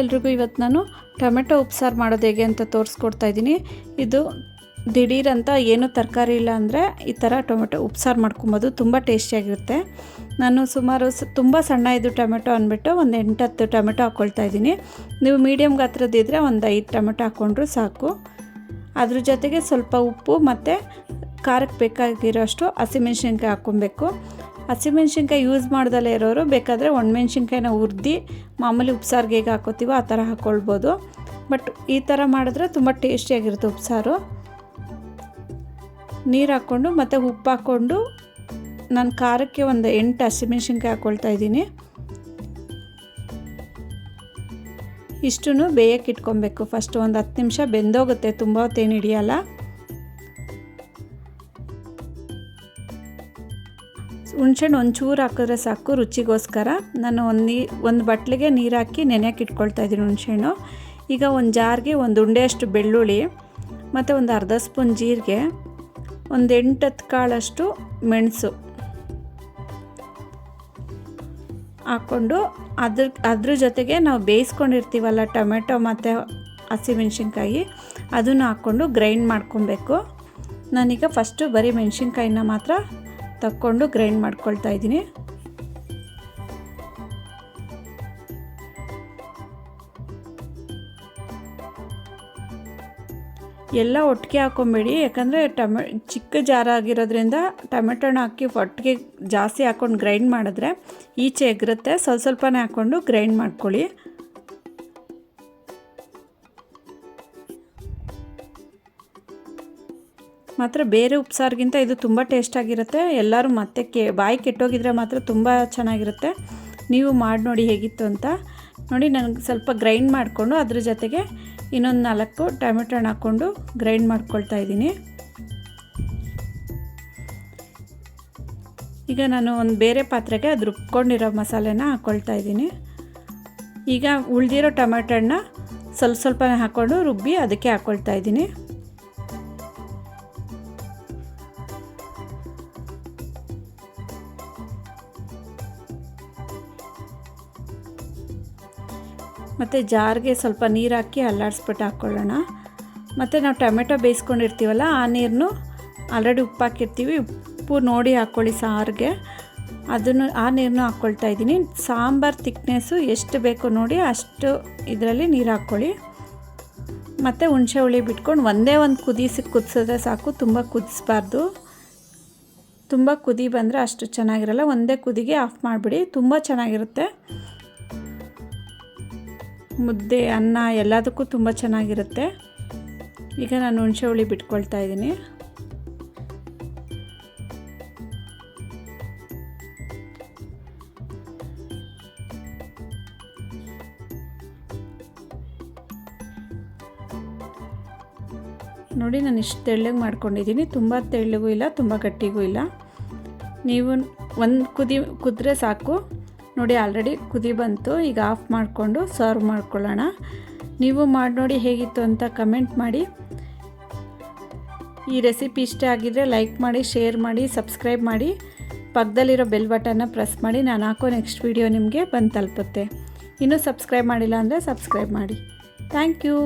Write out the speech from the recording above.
ಎಲ್ರಿಗೂ ಇವತ್ತು ನಾನು ಟೊಮೆಟೊ ಉಪ್ಸಾರು ಮಾಡೋದು ಹೇಗೆ ಅಂತ ತೋರಿಸ್ಕೊಡ್ತಾ ಇದ್ದೀನಿ. ಇದು ದಿಢೀರಂತ ಅಂತ ಏನೂ ತರಕಾರಿ ಇಲ್ಲ ಅಂದರೆ ಈ ಥರ ಟೊಮೆಟೊ ಉಪ್ಸಾರು ಮಾಡ್ಕೊಬೋದು. ತುಂಬ ಟೇಸ್ಟಿಯಾಗಿರುತ್ತೆ. ನಾನು ಸುಮಾರು ತುಂಬ ಸಣ್ಣ ಇದು ಟೊಮೆಟೊ ಅಂದ್ಬಿಟ್ಟು ಒಂದು ಎಂಟತ್ತು ಟೊಮೆಟೊ ಹಾಕ್ಕೊಳ್ತಾ ಇದ್ದೀನಿ. ನೀವು ಮೀಡಿಯಮ್ ಗಾತ್ರದಿದ್ದರೆ ಒಂದು ಐದು ಟೊಮೆಟೊ ಹಾಕ್ಕೊಂಡ್ರು ಸಾಕು. ಅದ್ರ ಜೊತೆಗೆ ಸ್ವಲ್ಪ ಉಪ್ಪು ಮತ್ತು ಖಾರಕ್ಕೆ ಬೇಕಾಗಿರೋಷ್ಟು ಹಸಿಮೆಣ್ಸಿನ್ಕಾಯಿ ಹಾಕ್ಕೊಬೇಕು ಹಸಿಮೆಣ್ಸಿನ್ಕಾಯಿ ಯೂಸ್ ಮಾಡ್ದಲೇ ಇರೋರು, ಬೇಕಾದರೆ ಒಣಮೆಣ್ಸಿನ್ಕಾಯಿನ ಹುರ್ದು ಮಾಮೂಲಿ ಉಪ್ಸಾರಿಗೆ ಹೇಗೆ ಹಾಕೋತೀವೋ ಆ ಥರ ಹಾಕ್ಕೊಳ್ಬೋದು ಬಟ್ ಈ ಥರ ಮಾಡಿದ್ರೆ ತುಂಬ ಟೇಸ್ಟಿಯಾಗಿರುತ್ತೆ ಉಪ್ಸಾರು. ನೀರು ಹಾಕ್ಕೊಂಡು ಮತ್ತು ಉಪ್ಪು ಹಾಕ್ಕೊಂಡು ನಾನು ಖಾರಕ್ಕೆ ಒಂದು ಎಂಟು ಹಸಿಮೆಣ್ಸಿನ್ಕಾಯಿ ಹಾಕ್ಕೊಳ್ತಾ ಇದ್ದೀನಿ. ಇಷ್ಟೂ ಬೇಯಕ್ಕೆ ಇಟ್ಕೊಬೇಕು. ಫಸ್ಟ್ ಒಂದು ಹತ್ತು ನಿಮಿಷ ಬೆಂದೋಗುತ್ತೆ, ತುಂಬ ಹೊತ್ತೇನು ಹಿಡಿಯಲ್ಲ. ಹುಣ್ಸೆಹಣ್ಣು ಒಂಚೂರು ಹಾಕಿದ್ರೆ ಸಾಕು, ರುಚಿಗೋಸ್ಕರ. ನಾನು ಒಂದು ನೀ, ಒಂದು ಬಟ್ಲಿಗೆ ನೀರು ಹಾಕಿ ನೆನೆಯಕ್ಕೆ ಇಟ್ಕೊಳ್ತಾ ಇದ್ದೀನಿ ಹುಣ್ಸೆಹಣ್ಣು ಈಗ ಒಂದು ಜಾರ್ಗೆ ಒಂದು ಉಂಡೆಯಷ್ಟು ಬೆಳ್ಳುಳ್ಳಿ, ಮತ್ತು ಒಂದು ಅರ್ಧ ಸ್ಪೂನ್ ಜೀರಿಗೆ, ಒಂದು ಎಂಟತ್ತು ಕಾಳಷ್ಟು ಮೆಣಸು ಹಾಕ್ಕೊಂಡು ಅದ್ರ ಅದ್ರ ಜೊತೆಗೆ ನಾವು ಬೇಯಿಸ್ಕೊಂಡಿರ್ತೀವಲ್ಲ ಟೊಮೆಟೊ ಮತ್ತು ಹಸಿಮೆಣ್ಸಿನ್ಕಾಯಿ, ಅದನ್ನು ಹಾಕ್ಕೊಂಡು ಗ್ರೈಂಡ್ ಮಾಡ್ಕೊಬೇಕು. ನಾನೀಗ ಫಸ್ಟು ಬರೀ ಮೆಣಸಿನ್ಕಾಯಿನ ಮಾತ್ರ ತಕ್ಕೊಂಡು ಗ್ರೈಂಡ್ ಮಾಡ್ಕೊಳ್ತಾ ಇದ್ದೀನಿ. ಎಲ್ಲ ಒಟ್ಟಿಗೆ ಹಾಕ್ಕೊಂಬೇಡಿ ಯಾಕಂದರೆ ಟಮೆ, ಚಿಕ್ಕ ಜಾರ ಆಗಿರೋದ್ರಿಂದ ಟೊಮೆಟೊನ ಹಾಕಿ ಒಟ್ಟಿಗೆ ಜಾಸ್ತಿ ಹಾಕ್ಕೊಂಡು ಗ್ರೈಂಡ್ ಮಾಡಿದ್ರೆ ಈಚೆ ಎಗರುತ್ತೆ. ಸ್ವಲ್ಪ ಸ್ವಲ್ಪನೇ ಹಾಕ್ಕೊಂಡು ಗ್ರೈಂಡ್ ಮಾಡ್ಕೊಳ್ಳಿ. ಮಾತ್ರ ಬೇರೆ ಉಪ್ಸಾರಿಗಿಂತ ಇದು ತುಂಬ ಟೇಸ್ಟಾಗಿರುತ್ತೆ ಎಲ್ಲರೂ ಮತ್ತೆ ಕೆ, ಬಾಯಿ ಕೆಟ್ಟೋಗಿದ್ರೆ ಮಾತ್ರ ತುಂಬ ಚೆನ್ನಾಗಿರುತ್ತೆ. ನೀವು ಮಾಡಿ ನೋಡಿ ಹೇಗಿತ್ತು ಅಂತ. ನೋಡಿ ನನಗೆ ಸ್ವಲ್ಪ ಗ್ರೈಂಡ್ ಮಾಡಿಕೊಂಡು ಅದ್ರ ಜೊತೆಗೆ ಇನ್ನೊಂದು ನಾಲ್ಕು ಟೊಮೆಟೊ ಹಣ್ಣು ಹಾಕ್ಕೊಂಡು ಗ್ರೈಂಡ್ ಮಾಡ್ಕೊಳ್ತಾ ಇದ್ದೀನಿ. ಈಗ ನಾನು ಒಂದು ಬೇರೆ ಪಾತ್ರೆಗೆ ಅದು ರುಬ್ಕೊಂಡಿರೋ ಮಸಾಲೆನ ಹಾಕ್ಕೊಳ್ತಾ ಇದ್ದೀನಿ. ಈಗ ಉಳಿದಿರೋ ಟೊಮೆಟೊ ಹಣ್ಣನ್ನ ಸ್ವಲ್ಪ ಸ್ವಲ್ಪನೇ ಹಾಕ್ಕೊಂಡು ರುಬ್ಬಿ ಅದಕ್ಕೆ ಹಾಕ್ಕೊಳ್ತಾ ಇದ್ದೀನಿ. ಮತ್ತು ಜಾರ್ಗೆ ಸ್ವಲ್ಪ ನೀರು ಹಾಕಿ ಅಲ್ಲಾಡಿಸ್ಬಿಟ್ಟು ಹಾಕ್ಕೊಳ್ಳೋಣ ಮತ್ತು ನಾವು ಟೊಮೆಟೊ ಬೇಯಿಸ್ಕೊಂಡಿರ್ತೀವಲ್ಲ, ಆ ನೀರನ್ನು ಆಲ್ರೆಡಿ ಉಪ್ಪು ಹಾಕಿರ್ತೀವಿ. ಉಪ್ಪು ನೋಡಿ ಹಾಕ್ಕೊಳ್ಳಿ ಸಾರಿಗೆ. ಅದನ್ನು, ಆ ನೀರನ್ನು ಹಾಕ್ಕೊಳ್ತಾ ಇದ್ದೀನಿ. ಸಾಂಬಾರು ತಿಕ್ನೆಸ್ಸು ಎಷ್ಟು ಬೇಕು ನೋಡಿ ಅಷ್ಟು ಇದರಲ್ಲಿ ನೀರು ಹಾಕ್ಕೊಳ್ಳಿ ಮತ್ತು ಹುಣಸೆ ಹುಳಿ ಬಿಟ್ಕೊಂಡು ಒಂದೇ ಒಂದು ಕುದಿಸಿ ಕುದಿಸಿದ್ರೆ ಸಾಕು. ತುಂಬ ಕುದಿಸ್ಬಾರ್ದು. ತುಂಬ ಕುದಿ ಬಂದರೆ ಅಷ್ಟು ಚೆನ್ನಾಗಿರಲ್ಲ. ಒಂದೇ ಕುದಿಗೆ ಆಫ್ ಮಾಡಿಬಿಡಿ. ತುಂಬ ಚೆನ್ನಾಗಿರುತ್ತೆ. ಮುದ್ದೆ, ಅನ್ನ ಎಲ್ಲದಕ್ಕೂ ತುಂಬ ಚೆನ್ನಾಗಿರುತ್ತೆ. ಈಗ ನಾನು ಹುಣಸೆ ಹುಳಿ ಬಿಟ್ಕೊಳ್ತಾ ಇದ್ದೀನಿ. ನೋಡಿ, ನಾನು ಇಷ್ಟು ತೆಳ್ಳಗೆ ಮಾಡ್ಕೊಂಡಿದ್ದೀನಿ. ತುಂಬ ತೆಳ್ಳಗೂ ಇಲ್ಲ, ತುಂಬ ಗಟ್ಟಿಗೂ ಇಲ್ಲ. ನೀವು ಒಂದು ಕುದಿ ಕುದ್ರೆ ಸಾಕು. ನೋಡಿ ಆಲ್ರೆಡಿ ಕುದಿ ಬಂತು, ಈಗ ಆಫ್ ಮಾಡಿಕೊಂಡು ಸರ್ವ್ ಮಾಡ್ಕೊಳ್ಳೋಣ. ನೀವು ಮಾಡಿ ನೋಡಿ ಹೇಗಿತ್ತು ಅಂತ ಕಮೆಂಟ್ ಮಾಡಿ. ಈ ರೆಸಿಪಿ ಇಷ್ಟ ಆಗಿದ್ದರೆ ಲೈಕ್ ಮಾಡಿ ಶೇರ್ ಮಾಡಿ ಸಬ್ಸ್ಕ್ರೈಬ್ ಮಾಡಿ. ಪಕ್ಕದಲ್ಲಿರೋ ಬೆಲ್ ಬಟನ್ನ ಪ್ರೆಸ್ ಮಾಡಿ, ನಾನು ಹಾಕೋ ನೆಕ್ಸ್ಟ್ ವೀಡಿಯೋ ನಿಮಗೆ ಬಂದು ತಲುಪುತ್ತೆ. ಇನ್ನೂ ಸಬ್ಸ್ಕ್ರೈಬ್ ಮಾಡಿಲ್ಲ ಅಂದರೆ ಸಬ್ಸ್ಕ್ರೈಬ್ ಮಾಡಿ. Thank you